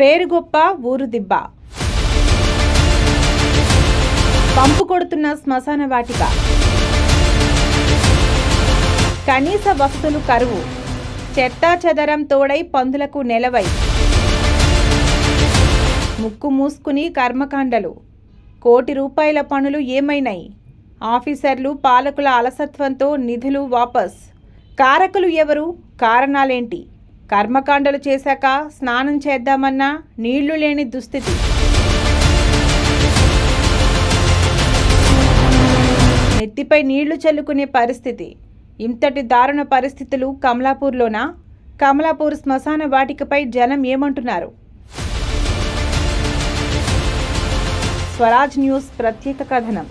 పేరు గొప్ప ఊరు దిబ్బ. పంపు కొడుతున్న శ్మశాన వాటిక. కనీస వసతులు కరువు. చెత్తా చెదరం తోడై పందులకు నెలవై. ముక్కు మూసుకుని కర్మకాండలు. కోటి రూపాయల పనులు ఏమైనాయి? ఆఫీసర్లు పాలకుల అలసత్వంతో నిధులు వాపస్. కారకులు ఎవరు? కారణాలేంటి? కర్మకాండలు చేశాక స్నానం చేద్దామన్నా నీళ్ళు లేని దుస్థితి. నెత్తిపై నీళ్ళు చల్లుకునే పరిస్థితి. ఇంతటి దారుణ పరిస్థితులు కమలాపూర్లోనా? కమలాపూర్ శ్మశాన వాటికపై జనం ఏమంటున్నారు? స్వరాజ్ న్యూస్ ప్రత్యేక కథనం.